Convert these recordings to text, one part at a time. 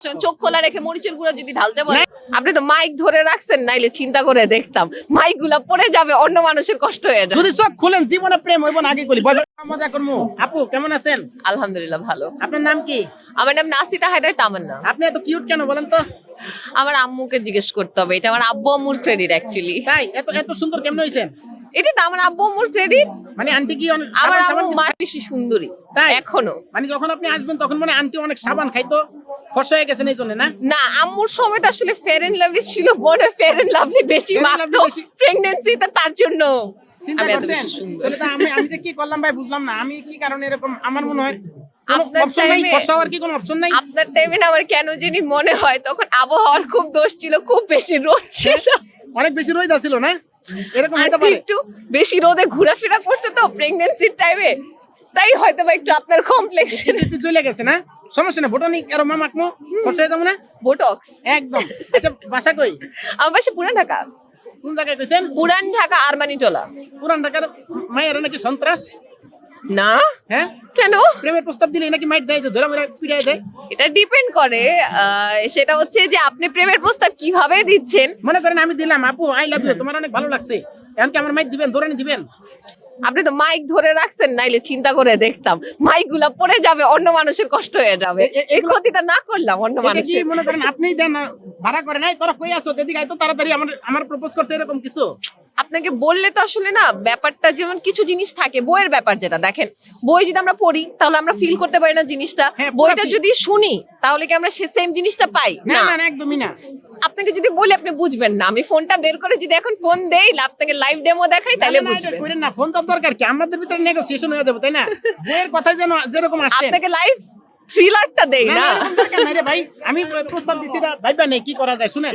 চোখ খোলা রেখে মরিচের গুঁড়া যদি ঢালতে বলে আপনি তো মাইক ধরে রাখছেন নাইলে চিন্তা করে দেখতাম। মাইকগুলা পড়ে যাবে অন্য মানুষের কষ্ট হয়ে যাবে। যদি চোখ খুলেন জীবনে প্রেম হইব আগে করি। মজা করব আপু কেমন আছেন? আলহামদুলিল্লাহ ভালো। আপনার নাম কি? আমার নাম নাসিতা হায়দার তামান্না। আপনি এত কিউট কেন বলেন তো? আমার আম্মুকে জিজ্ঞেস করতে হবে। এটা আমার আব্বু আম্মুর ক্রেডিট অ্যাকচুয়ালি তাই? এত এত সুন্দর কেমন হইছেন? এটা তো আমার আব্বু আম্মুর ক্রেডিট মানে আন্টি কি অনেক আমার আম্মু টাবান বেশি সুন্দরী তাই? এখনও। মানে যখন আপনি আসবেন তখন মানে আন্টি অনেক সাবান খাইতো ফর্সা হয়ে গেছেন এই জন্য না? না আম্মুর সময় তো আসলে ফেয়ার এন্ড লাভলি ছিল মনে ফেয়ার এন্ড লাভলি বেশি মাখতো Lovely তার জন্য। চিন্তা আমি করছেন? তাহলে তো আমি আমি যে কি করলাম ভাই বুঝলাম না। আমি কি কারণে এরকম আমার মনে হয় কোনো আপনার টাইমে না আমার কেন জানি মনে হয় তখন আবহাওয়ার খুব দোষ ছিল খুব বেশি রোদ ছিল। অনেক বেশি রোদ ছিল না? এরকম হতে পারে। একটু বেশি রোদে ঘোরাফেরা করছে তো প্রেগন্যান্সির টাইমে তাই হয়তো বা একটু আপনার কমপ্লেক্সন একটু চলে গেছে না? সমস্যা না বোটানিক আর মামা আকমো ফর্সা যাব না? বোটক্স একদম। আচ্ছা বাসা কই? আমার বাসা পুরান ঢাকা। কোন জায়গায় কইছেন? পুরান ঢাকা আরমানিটোলা। পুরান ঢাকার মায়ের নাকি সন্ত্রাস? না? হ্যাঁ? কেন? প্রেমের প্রস্তাব দিলে নাকি মাইট দেয় ধরে মেরে পিড়ায় দেয়। এটা ডিপেন্ড করে সেটা হচ্ছে যে আপনি প্রেমের প্রস্তাব কীভাবে দিচ্ছেন? মনে করেন আমি দিলাম আপু আই লাভ ইউ তোমার অনেক ভালো লাগছে। এখন কি আমার মাইট দিবেন ধরে দিবেন আপনি তো মাইক ধরে রাখছেন নাইলে চিন্তা করে দেখতাম। মাইকগুলা পড়ে যাবে অন্য মানুষের কষ্ট হয়ে যাবে। এই ক্ষতিটা না করলাম অন্য মানুষের। মনে করেন আপনিই দেন ভাড়া করে নাই তোরা কই আছো? তো তাড়াতাড়ি আমার আমার প্রপোজ করছে এরকম কিছু। আপনাকে বললে তো আসলে না ব্যাপারটা যেমন কিছু জিনিস থাকে বইয়ের ব্যাপার যেটা দেখেন বই যদি আমরা পড়ি তাহলে আমরা ফিল করতে পারি না জিনিসটা। হ্যাঁ, বইটা যদি শুনি তাহলে কি আমরা সে সেম জিনিসটা পাই? না না। একদমই না। আপনাকে যদি বলি আপনি বুঝবেন না। আমি ফোনটা বের করে যদি এখন ফোন দেই আপনাকে লাইভ ডেমো দেখাই তাহলে বুঝবেন। না ফোন তো দরকার কি? আমাদের ভিতরে নেগোসিয়েশন হয়ে যাবে তাই না? বইয়ের কথা যেন যেরকম আসছে আপনাকে লাইভ থ্রিলারটা দেই না, ভাই। আমি প্রস্তাব দিছি না ভাইবা নেই কি করা যায় শুনেন?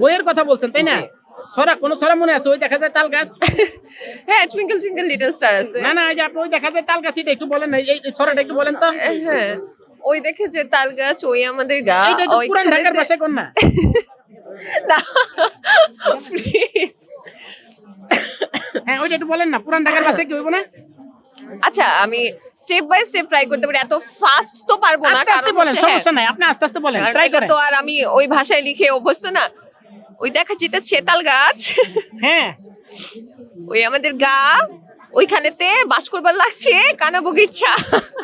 বইয়ের কথা বলছেন তাই না? সরা কোন সরা মনে আছে? ওই দেখা যায় তাল গাছ। হ্যাঁ টুইঙ্কল টুইঙ্কল লিটল স্টার আছে। না না এই যে আপনি ওই দেখা যায় তাল গাছ এটা একটু বলেন না এই সরাটা একটু বলেন তো। হ্যাঁ ওই দেখে যে তাল গাছ ওই আমাদের গা একটু পুরান ঢাকার ভাষায় কোন না? না। প্লিজ হ্যাঁ ওইটা একটু বলেন না পুরান ঢাকার ভাষায় কি হইব না? আচ্ছা আমি স্টেপ বাই স্টেপ ট্রাই করতে পারি এত ফাস্ট তো পারব না কারণ হ্যাঁ, সমস্যা নাই আপনি আস্তে আস্তে বলেন ট্রাই করেন। তো আর আমি ওই ভাষায় লিখে অভ্যস্ত না ওই দেখা যেতে সেতাল গাছ। হ্যাঁ। ওই আমাদের গা ওইখানেতে বাস করবার লাগছে কানা বগিচা।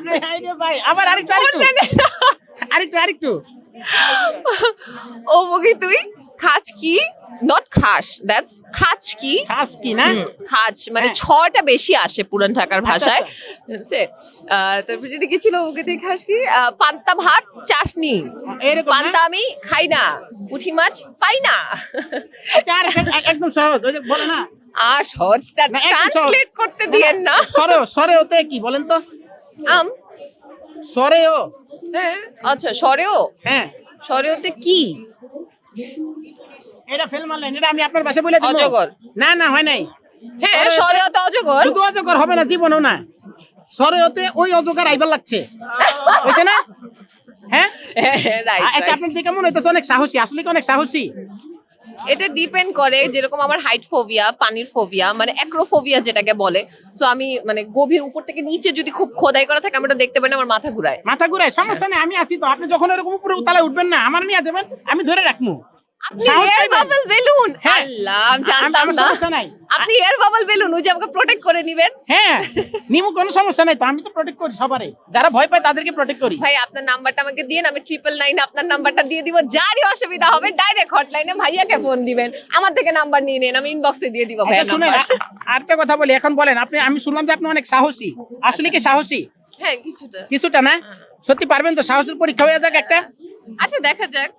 হাই, হাই রে ভাই আবার আরেকটু আরেকটু। আরেকটু ও বগি তুই খাচ কি? নট খাস দ্যাটস খাচ কি? খাস কি না? খাজ মানে হ্যাঁ। ছটা বেশি আসে পুরান ঢাকার ভাষায়। আচ্ছা। বুঝছে আহ, তারপর যেটা কি ছিল ওকে দিয়ে খাস কি? পান্তা ভাত চাশনি। এরকম না? পান্তা আমি খাই না পুঁটি মাছ পাই না। আচ্ছা, একদম সহজ ওই যে বলে না। আর সহজটা। ট্রান্সলেট করতে দিয়েন না সরে সরে ওতে কি বলেন তো? আম। সরে ও হ্যাঁ আচ্ছা সরেও? হ্যাঁ। সরেওতে কি? এটা ফেল মারলেন এটা আমি আপনার বলে দিব। অজগর। না না হয় নাই। হ্যাঁ সরেওতে- অজগর। শুধু অজগর হবে না জীবনও না। সরে ওতে ওই অজগর আইবার লাগছে। বুঝছে না? হ্যাঁ? হ্যাঁ, হ্যাঁ, আচ্ছা আপনার দিকে মনে হইতেছে অনেক সাহসী। আসলে কি অনেক সাহসী? এটা ডিপেন্ড করে যেরকম আমার হাইট ফোবিয়া পানির ফোবিয়া মানে অ্যাক্রোফোবিয়া যেটাকে বলে। সো আমি মানে গভীর উপর থেকে নিচে যদি খুব খোদাই করা থাকে আমি ওটা দেখতে পারি না, আমার মাথা ঘুরায়। মাথা ঘুরায় সমস্যা নেই আমি আছি তো। আপনি যখন এরকম উপরে উতলায় উঠবেন না আমার নিয়ে যাবেন আমি ধরে রাখব আপনি এয়ার বাবল বেলুন হ্যাঁ। আল্লাহ আমি জানতাম আমার না। সমস্যা নাই। আপনি এয়ার বাবল বেলুন ওই যে আমাকে প্রোটেক্ট করে নিবেন। হ্যাঁ নিমু কোনো সমস্যা নাই তো আমি তো প্রোটেক্ট করি সবারে। যারা ভয় পায় তাদেরকে প্রোটেক্ট করি। ভাই আপনার নাম্বারটা আমাকে দিন আমি ট্রিপল নাইন আপনার নাম্বারটা দিয়ে দিব। যারই অসুবিধা হবে ডাইরেক্ট হটলাইনে ভাইয়াকে ফোন দিবেন। আমার থেকে নাম্বার নিয়ে নেন আমি ইনবক্সে দিয়ে দিব আচ্ছা শুনেন নাম্বার আরেকটা কথা বলি এখন বলেন আপনি আমি শুনলাম যে আপনি অনেক সাহসী। আসলে কি সাহসী? হ্যাঁ কিছুটা। কিছুটা না? সত্যি পারবেন তো সাহসের পরীক্ষা হয়ে যাক একটা? আচ্ছা দেখা যাক।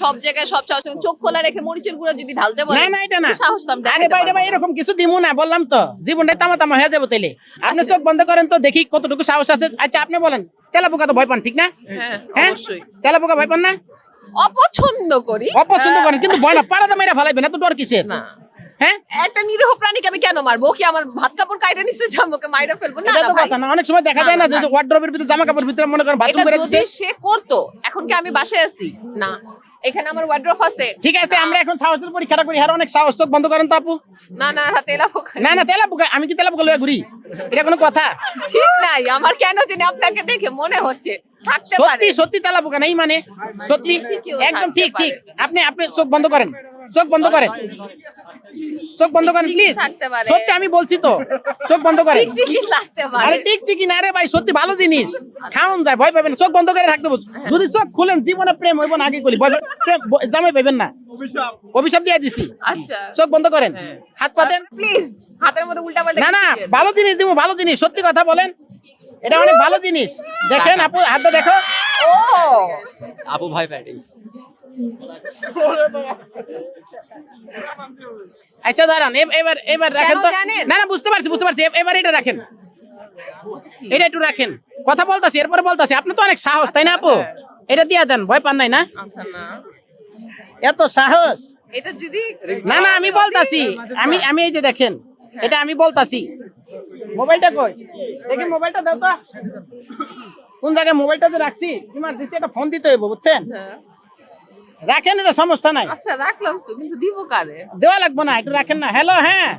সব জায়গায় সব সাহস চোখ খোলা রেখে মরিচের গুঁড়া যদি ঢালতে বলে না না এটা না। সাহস তো আরে ভাই ভাই এরকম কিছু দিমু না বললাম তো। জীবনটাই তামা তামা হয়ে যাবে তাইলে। আপনি চোখ বন্ধ করেন তো দেখি কতটুকু সাহস আছে। আচ্ছা আপনি বলেন তেলা পোকা তো ভয় পান ঠিক না? হ্যাঁ হ্যাঁ? অবশ্যই। তেলা পোকা ভয় পান না? অপছন্দ করি। অপছন্দ করেন কিন্তু ভয় না পারাতে মেরা না তো ডর কিসের? না। হ্যাঁ? একটা নিরীহ প্রাণীকে আমি কেন মারবো? কি আমার ভাত কাপড় কাইটা নিতে যাব মাইরা ফেলব? না না ভাই। অনেক সময় দেখা যায় না না, যে না। ভিতরে জামা কাপড় ভিতরে মনে করেন বাথরুম করে দিচ্ছে সে করতো এখন কি আমি বাসায় আছি? না। এখানে আমার ওয়ার্ড্রোফ আছে। ঠিক আছে আমরা এখন সাহসের পরীক্ষাটা করি। আর অনেক সাহস। চোখ বন্ধ করেন তো আপু। না এলাবো না না তেলা পোকা। আমি কি তেলা পোকা লয়ে ঘুরি? এটা কোনো কথা? ঠিক নাই। আমার কেন জানি আপনাকে দেখে মনে হচ্ছে। থাকতে সত্যি সত্যি তেলাপোকা নাই মানে? সত্যি? একদম ঠিক ঠিক। আপনি আপনি চোখ বন্ধ করেন। চোখ বন্ধ করেন চোখ বন্ধ করেন প্লিজ সত্যি আমি বলছি তো চোখ বন্ধ করেন। আরে ঠিক ঠিকই না রে ভাই সত্যি ভালো জিনিস। খাওন যায় ভয় পাবেন চোখ বন্ধ করে থাকতে বলছি। যদি চোখ খুলেন জীবনে প্রেম হইব না আগে করি ভয় প্রেম জামাই পাবেন না। অভিশাপ। দিয়ে দিছি। আচ্ছা। চোখ বন্ধ করেন। হাত পাতেন প্লিজ হাতের মধ্যে উল্টা পাল্টা না না ভালো জিনিস দিব ভালো জিনিস। সত্যি কথা বলেন। এটা অনেক ভালো জিনিস। দেখেন আপু হাতটা দেখো। ও। আপু পায় এটাই। আচ্ছা দাঁড়ান এবার এবার রাখেন তো। না না বুঝতে পারছি বুঝতে পারছি। এবার এটা রাখেন। এটা একটু রাখেন। কথা বলতাছি এরপরে বলতাছি। আপনি তো অনেক সাহস তাই না আপু? এটা দিয়ে দেন ভয় পান নাই না? আচ্ছা না। এত সাহস? এটা যদি না না আমি বলতাছি। আমি আমি এই যে দেখেন এটা আমি বলতাছি। মোবাইলটা কই? দেখি মোবাইলটা দাও তো। কোন জায়গায় মোবাইলটা যে রাখছি? ইমার্জেন্সি একটা ফোন দিতে হইব বুঝছেন? আচ্ছা, রাখেন এটা সমস্যা নাই। আচ্ছা রাখলাম তো কিন্তু দিব কারে? দেওয়া লাগবে না একটু রাখেন না। হ্যালো হ্যাঁ।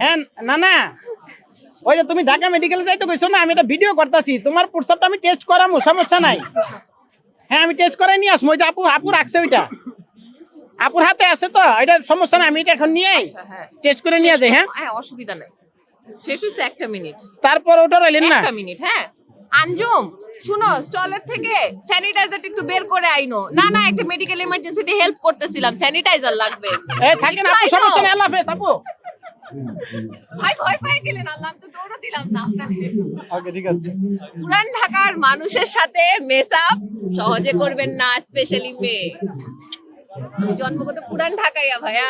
হ্যাঁ না না ওই যে তুমি ঢাকা মেডিকেলে যাইতে কইছো না আমি এটা ভিডিও করতেছি। তোমার প্রস্তাবটা আমি টেস্ট করামু সমস্যা নাই। হ্যাঁ আমি টেস্ট করাই নিয়ে আসব ওই যে আপু আপু রাখছে ওইটা। আপুর হাতে আছে তো এটা সমস্যা নাই আমি এটা এখন নিয়ে আচ্ছা, হ্যাঁ। টেস্ট করে নিয়ে যাই হ্যাঁ? হ্যাঁ অসুবিধা নাই। শেষ হয়েছে একটা মিনিট। তারপর ওটা রইলেন না? একটা মিনিট হ্যাঁ। আঞ্জুম শুনো স্টলের থেকে স্যানিটাইজারটা একটু বের করে আইনো। না না একটা মেডিকেল ইমার্জেন্সিতে হেল্প করতেছিলাম স্যানিটাইজার লাগবে। এ থাকেন আপু একটু আইনো। সমস্যা নেই আল্লাহ হাফেজ আপু। ভাই ভয় পেয়ে গেলেন আল্লাহ তো দৌড়ও দিলাম না আপনাকে ওকে ঠিক আছে। পুরান ঢাকার মানুষের সাথে মেসআপ সহজে করবেন না স্পেশালি মেয়ে। আমি জন্মগত পুরান ঢাকাইয়া ভাইয়া।